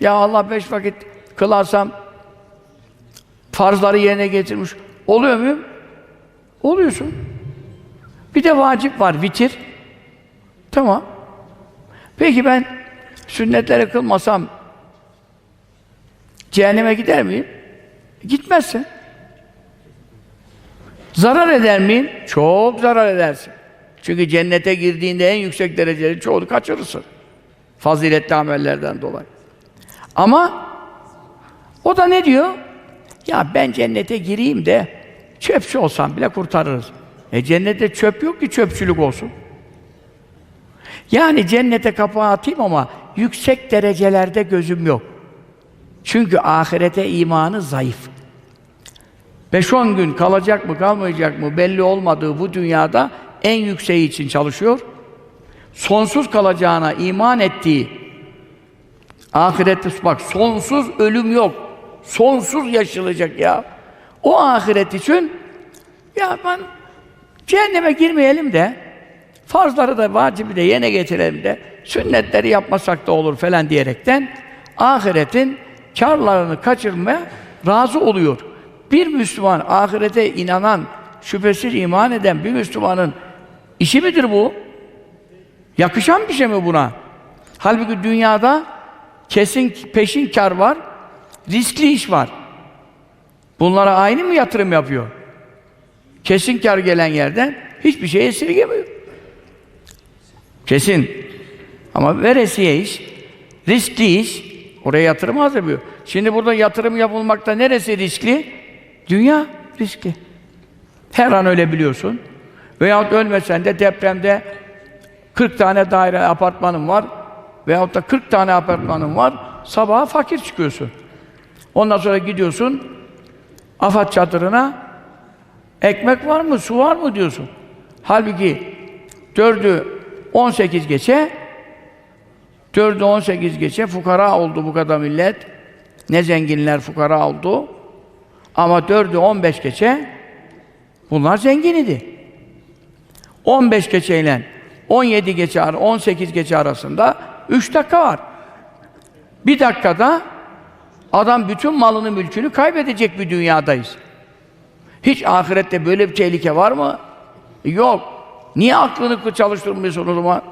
Ya Allah beş vakit kılarsam farzları yerine getirmiş. Oluyor muyum? Oluyorsun. Bir de vacip var, vitir. Tamam. Peki ben sünnetleri kılmasam cehenneme gider miyim? Gitmezsin. Zarar eder miyim? Çok zarar edersin. Çünkü cennete girdiğinde en yüksek dereceleri çoğunu kaçırırsın. Faziletli amellerden dolayı. Ama o da ne diyor? Ya ben cennete gireyim de çöpçü olsam bile kurtarırız. E cennette çöp yok ki çöpçülük olsun. Yani cennete kapağı atayım ama yüksek derecelerde gözüm yok. Çünkü ahirete imanı zayıf. 5-10 gün kalacak mı kalmayacak mı belli olmadığı bu dünyada en yükseği için çalışıyor. Sonsuz kalacağına iman ettiği ahirette bak sonsuz ölüm yok. Sonsuz yaşanacak ya. O ahiret için ya ben cehenneme girmeyelim de farzları da vacibi de yerine getirelim de sünnetleri yapmasak da olur falan diyerekten ahiretin karlarını kaçırmaya razı oluyor. Bir Müslüman ahirete inanan, şüphesiz iman eden bir Müslümanın işi midir bu? Yakışan bir şey mi buna? Halbuki dünyada kesin peşin kar var, riskli iş var. Bunlara aynı mı yatırım yapıyor? Kesin kar gelen yerden hiçbir şey esirgemiyor. Kesin. Ama veresiye iş, riskli iş, oraya yatırım az yapıyor. Şimdi burada yatırım yapılmakta neresi riskli? Dünya riskli. Her an ölebiliyorsun. Veyahut ölmesen de depremde 40 tane daire apartmanın var veyahut da 40 tane apartmanın var, sabaha fakir çıkıyorsun. Ondan sonra gidiyorsun, afat çadırına, ekmek var mı, su var mı diyorsun. Halbuki dördü 18 geçe, dördü 18 geçe fukara oldu bu kadar millet. Ne zenginler fukara oldu. Ama dördü 15 geçe, bunlar zengin idi. 15 geçeyle 17 geçe, 18 geçe arasında 3 dakika var. Bir dakikada adam bütün malını, mülkünü kaybedecek bir dünyadayız. Hiç ahirette böyle bir tehlike var mı? Yok. Niye aklını çalıştırmıyorsun o zaman?